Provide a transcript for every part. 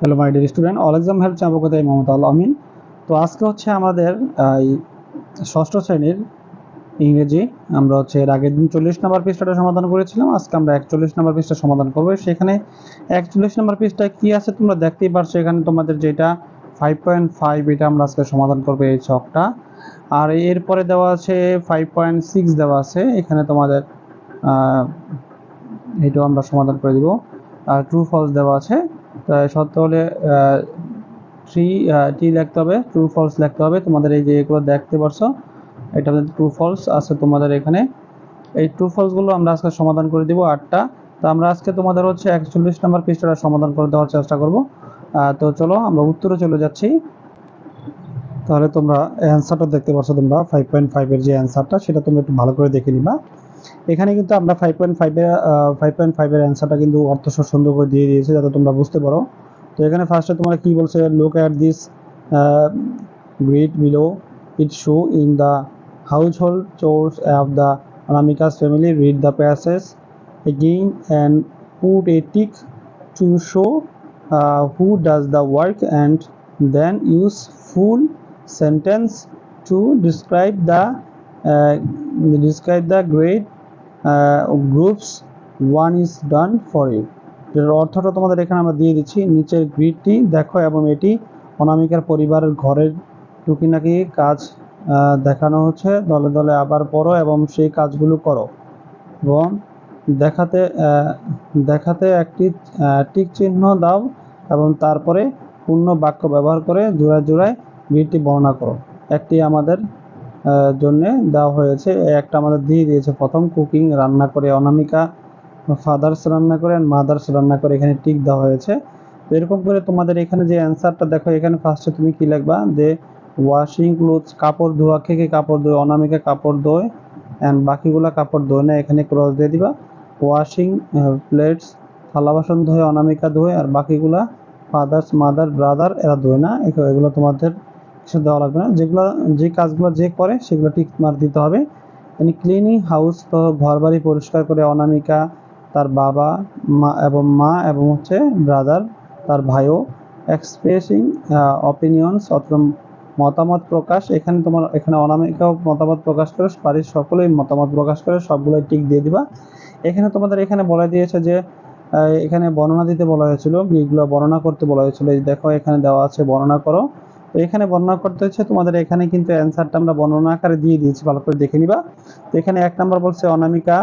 Hello my dear student all exam help চাপকতায় Mamata Al Amin তো আজকে হচ্ছে আমাদের এই ষষ্ঠ শ্রেণির ইংরেজি। আমরা হচ্ছে এর আগের দিন চল্লিশ নম্বর পৃষ্ঠাটা সমাধান করেছিলাম। আজকে আমরা একচল্লিশ নম্বর পৃষ্ঠা সমাধান করব। সেখানে একচল্লিশ নম্বর পৃষ্ঠায় কি আছে তোমরা দেখতেই পারছ। এখানে তোমাদের যেটা ফাইভ পয়েন্ট ফাইভ এটা আমরা আজকে সমাধান করব এই ছকটা। আর এরপরে দেওয়া আছে ফাইভ পয়েন্ট সিক্স দেওয়া আছে। এখানে তোমাদের এটাও আমরা সমাধান করে দিব। আর ট্রু ফলস দেওয়া আছে। সত্য হলে থ্রি টি লিখতে হবে ট্রু ফলস লিখতে হবে। তোমাদের এই যে এগুলো দেখতে পারছ, এটা ট্রু ফলস আছে তোমাদের এখানে। এই ট্রু ফলসগুলো আমরা আজকে সমাধান করে দিব আটটা। তো আমরা আজকে তোমাদের হচ্ছে একচল্লিশ নম্বর পৃষ্ঠাটা সমাধান করে দেওয়ার চেষ্টা করব। তো চলো, আমরা উত্তরে চলে যাচ্ছি। তাহলে তোমরা অ্যান্সারটা দেখতে পাচ্ছ তোমরা ফাইভ পয়েন্ট ফাইভের যে অ্যান্সারটা সেটা তোমরা একটু ভালো করে দেখে নিবা। এখানে কিন্তু আমরা ফাইভ পয়েন্ট ফাইভের ফাইভ পয়েন্ট ফাইভের অ্যান্সারটা কিন্তু অর্থ সুন্দর করে দিয়ে দিয়েছে যাতে তোমরা বুঝতে পারো। তো এখানে ফার্স্টে তোমরা কি বলছে? Look at this grid below it show in the household chores of the Anamika's family read the and put a tick to show uh, who does the work and then use full sentence to describe the uh, describe the grade groups one is done for you. এর অর্থটা তোমাদের এখানে আমরা দিয়ে দিচ্ছি নিচের গ্রিডটি দেখো এবং এটি অনামিকার পরিবারের ঘরের টুকিনাকি কাজ আহ, দেখানো হচ্ছে। দলে দলে আবার পড়ো এবং সেই কাজগুলো করো। এবং দেখাতে দেখাতে একটি টিক চিহ্ন দাও এবং তারপরে পূর্ণ বাক্য ব্যবহার করে জোড়ায় জোড়ায় গ্রিডটি বর্ণনা করো। একটি আমাদের জন্য দেওয়া হয়েছে। একটা আমাদের দিয়ে দিয়েছে প্রথম কুকিং রান্না করে অনামিকা ফাদার্স রান্না করে অ্যান্ড মাদার্স রান্না করে, এখানে টিক দেওয়া হয়েছে। এরকম করে তোমাদের এখানে যে অ্যান্সারটা দেখো, এখানে ফার্স্টে তুমি কি লিখবা? যে ওয়াশিং ক্লোথস কাপড় ধোয়া, কে কে কাপড় ধোয়? অনামিকা কাপড় ধোয় অ্যান্ড বাকিগুলা কাপড় ধোয় না, এখানে ক্রস দিয়ে দিবা। ওয়াশিং প্লেটস থালা বাসন ধোয়, অনামিকা ধোয়, আর বাকিগুলা ফাদার্স মাদার ব্রাদার এরা ধোয় না। এগুলো তোমাদের কিছু দেওয়া লাগবে না। যেগুলো, যে কাজগুলো যে করে সেগুলো টিক মার দিতে হবে। এনি ক্লিনিং হাউস তো ঘর বাড়ি পরিষ্কার করে অনামিকা, তার বাবা, মা এবং মা এবং হচ্ছে ব্রাদার তার ভাইও এক্সপ্রেসিং অপিনিয়ন্স অথবা মতামত প্রকাশ। এখানে তোমার, এখানে অনামিকাও মতামত প্রকাশ করে, বাড়ির সকলেই মতামত প্রকাশ করে, সবগুলোই টিক দিয়ে দিবা। এখানে তোমাদের এখানে বলা দিয়েছে যে এখানে বর্ণনা দিতে বলা হয়েছিল, এগুলো বর্ণনা করতে বলা হয়েছিল। দেখো এখানে দেওয়া আছে, বর্ণনা করো। এখানে বর্ণনা করতে হচ্ছে তোমাদের এখানে কিন্তু অ্যান্সারটা আমরা বর্ণনা আকারে দিয়ে দিয়েছি, ভালো করে দেখে নিবা। তো এখানে এক নম্বর বলছে অনামিকা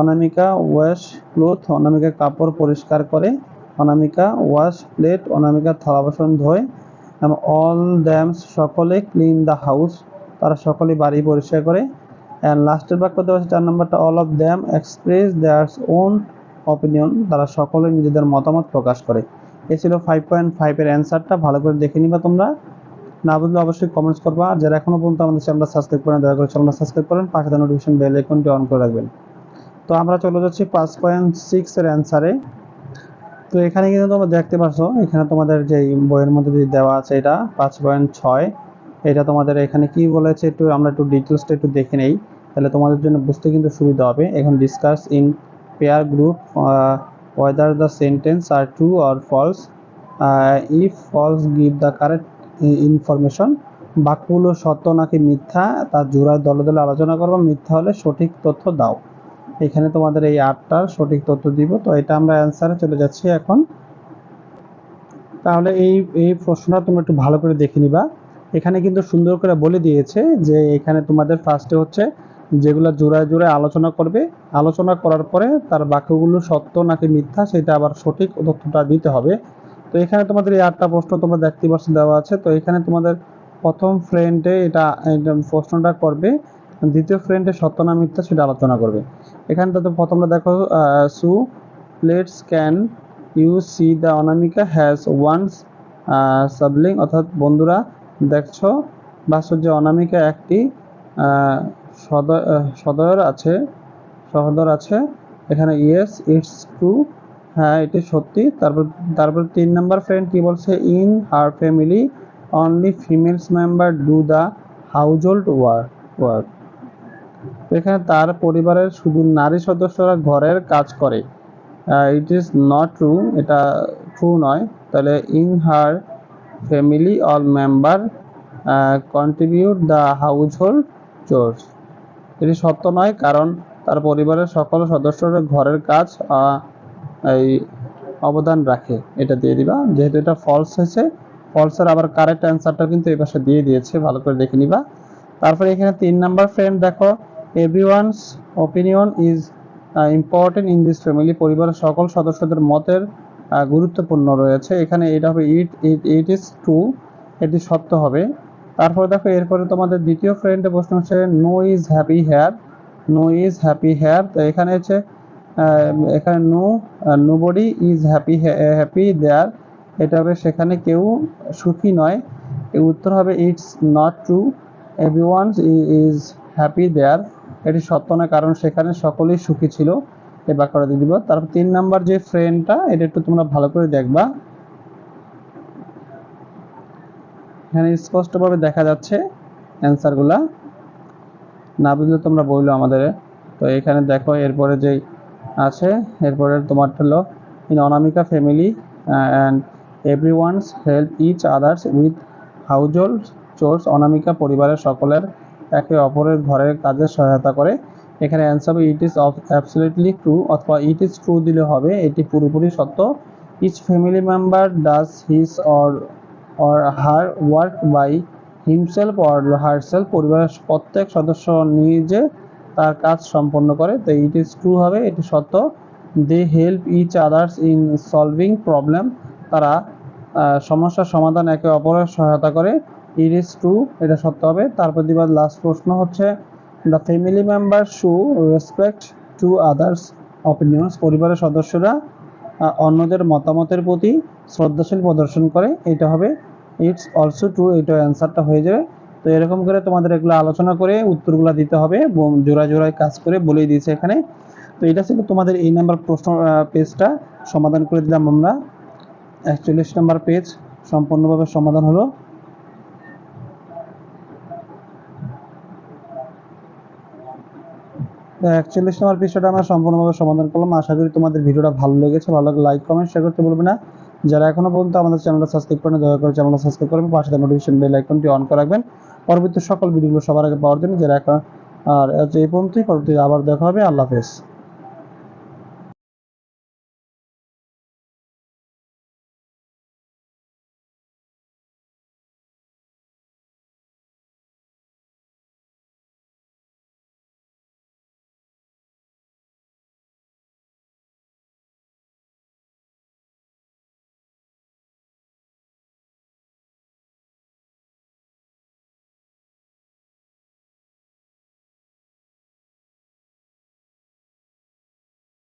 অনামিকা ওয়াশ ক্লোথ অনামিকা কাপড় পরিষ্কার করে, অনামিকা ওয়াশ প্লেট অনামিকা থালা বাসন ধোয়। এবং অল দ্যামস সকলে ক্লিন দ্য হাউস তারা সকলে বাড়ি পরিষ্কার করে। অ্যান্ড লাস্টের বাক্য দেওয়া আছে চার নম্বরটা all of them express theirs own opinion তারা সকলে নিজেদের মতামত প্রকাশ করে। এ ছিল ফাইভ পয়েন্ট ফাইভের অ্যান্সারটা ভালো করে দেখে নিবা তোমরা। না বুঝলে অবশ্যই কমেন্টস করবা। আর যারা এখনও পর্যন্ত আমাদের চ্যানেলটা সাবস্ক্রাইব করেন, দয়া করে চ্যানেলটা সাবস্ক্রাইব করেন, পাশে নোটিফিকেশন বেল আইকনটি অন করে রাখবেন। তো আমরা চলে যাচ্ছি পাঁচ পয়েন্ট সিক্সের অ্যান্সারে তো এখানে কিন্তু তোমরা দেখতে পাচ্ছ এখানে তোমাদের যে বইয়ের মধ্যে যে দেওয়া আছে এটা, পাঁচ পয়েন্ট ছয়, এটা তোমাদের এখানে কি বলেছে একটু, আমরা একটু ডিটেলসটা একটু দেখে নেই। তাহলে তোমাদের জন্য বুঝতে কিন্তু সুবিধা হবে। এখন discuss in pair group whether the sentence are true or false if false give the correct information বাক্যগুলো সত্য নাকি মিথ্যা, তার জোড়ায় দলে দলে আলোচনা করব, মিথ্যা হলে সঠিক তথ্য দাও। এখানে তোমাদের এই আটটার সঠিক তথ্য দিব, তো এটা আমরা অ্যান্সারে চলে যাচ্ছি এখন। তাহলে এই এই প্রশ্নটা তোমরা একটু ভালো করে দেখে নিবা। এখানে কিন্তু সুন্দর করে বলে দিয়েছে যে এখানে তোমাদের ফার্স্টে হচ্ছে যেগুলো জোড়ায় জোড়ায় আলোচনা করবে, আলোচনা করার পরে তার বাক্যগুলো সত্য নাকি মিথ্যা সেটা আবার সঠিক তথ্যটা দিতে হবে। তো এখানে তোমাদের এই আটটা প্রশ্ন তোমরা দেখতে পাচ্ছ দেওয়া আছে। তো এখানে তোমাদের প্রথম ফ্রেন্ডে এটা প্রশ্নটা করবে, দ্বিতীয় ফ্রেন্ডে সত্য না মিথ্যা সেটা আলোচনা করবে। এখানে তো প্রথমটা দেখো sue plates can you see the Anamika has once sibling অর্থাৎ বন্ধুরা, দেখছ? ভাস্কর্য অনামিকা একটি আহ, সদয় আছে সহদর আছে এখানে ইয়েস ইটস ট্রু হ্যাঁ এটি সত্যি। তারপর তারপর তিন নাম্বার ফ্রেন্ড কি বলছে? In her family only females member do the household work work এখানে তার পরিবারের শুধু নারী সদস্যরা ঘরের কাজ করে। ইট ইজ নট ট্রু এটা ট্রু নয়। তাহলে in her family all member contribute the household chores এটি সত্য নয়, কারণ তার পরিবারের সকল সদস্যরা ঘরের কাজ এই অবদান রাখে। এটা দিয়ে দিবা। যেহেতু এটা ফলস হয়েছে ফলসের আবার কারেক্ট অ্যান্সারটা কিন্তু এই পাশে দিয়ে দিয়েছে। ভালো করে দেখে নিবা। তারপরে এখানে তিন নাম্বার ফ্রেন্ড দেখো। Everyone's opinion is important in this family পরিবারের সকল সদস্যদের মতের গুরুত্বপূর্ণ রয়েছে। এখানে এটা হবে ইট ইট ইট ইজ ট্রু এটি সত্য হবে। তারপরে দেখো, এরপরে তোমাদের দ্বিতীয় ফ্রেন্ডের প্রশ্ন হচ্ছে no is happy here no is happy here তো এখানে হচ্ছে এখানে no nobody is happy happy there এটা হবে সেখানে কেউ সুখী নয়। উত্তর হবে it's not true everyone is happy there এটি সত্য নয়, কারণ সেখানে সকলেই সুখী ছিল। এ বাক্যটা দিয়ে দিব। তারপর তিন নাম্বার যে ফ্রেন্ডটা এটা একটু তোমরা ভালো করে দেখবা। এখানে স্পষ্টভাবে দেখা যাচ্ছে অ্যান্সারগুলা না বুঝলে তোমরা বলল আমাদের। তো এখানে দেখো, এরপরে যে আছে, এরপরে তোমার হলো in Anamika family and every ones help each others with household chores Anamika পরিবারের সকলের একে অপরের ঘরের কাজে সহায়তা করে। এখানে অ্যান্সার হবে ইট ইজ অ্যাবসলিউটলি ট্রু অথবা ইট ইজ ট্রু দিলে হবে, এটি পুরোপুরি সত্য। Each family member does his or or her work by himself or herself পরিবারের প্রত্যেক সদস্য নিজে তার কাজ সম্পন্ন করে। তো ইট ইজ ট্রু হবে এটি সত্য। They help each others in solving problem তারা সমস্যার সমাধান একে অপরের সহায়তা করে। ইট ইজ ট্রু এটা সত্য হবে। তারপর দিবার লাস্ট প্রশ্ন হচ্ছে the family member should respect to others opinions পরিবারের সদস্যরা অন্যদের মতামতের প্রতি শ্রদ্ধাশীল প্রদর্শন করে। এটা হবে ইটস অলসো ট্রু এটা অ্যান্সারটা হয়ে যাবে। তো এরকম করে তোমাদের এগুলো আলোচনা করে উত্তরগুলো দিতে হবে এবং জোড়ায় কাজ করে বলেই দিয়েছে এখানে। তো এটা ছিল তোমাদের এই নাম্বার প্রশ্ন পেজটা সমাধান করে দিলাম আমরা। একচল্লিশ নাম্বার পেজ সম্পূর্ণভাবে সমাধান হলো। একচল্লিশ নম্বর বিষয়টা আমরা সম্পূর্ণভাবে সমাধান করলাম। আশা করি তোমাদের ভিডিওটা ভালো লেগেছে। ভালো লাগলে লাইক কমেন্ট শেয়ার করতে বলবে না। যারা এখনও পর্যন্ত আমাদের চ্যানেলটা সাবস্ক্রাইব করেন দয়া করে চ্যানেলটা সাবস্ক্রাইব করবেন পাশে নোটিফিকেশন বেল আইকনটি অন করে রাখবেন। পরবর্তী সকল ভিডিওগুলো সবার আগে পাওয়ার জন্য যারা এখন, আর এই পর্যন্তই পরবর্তী আবার দেখা হবে। আল্লাহ হাফেজ।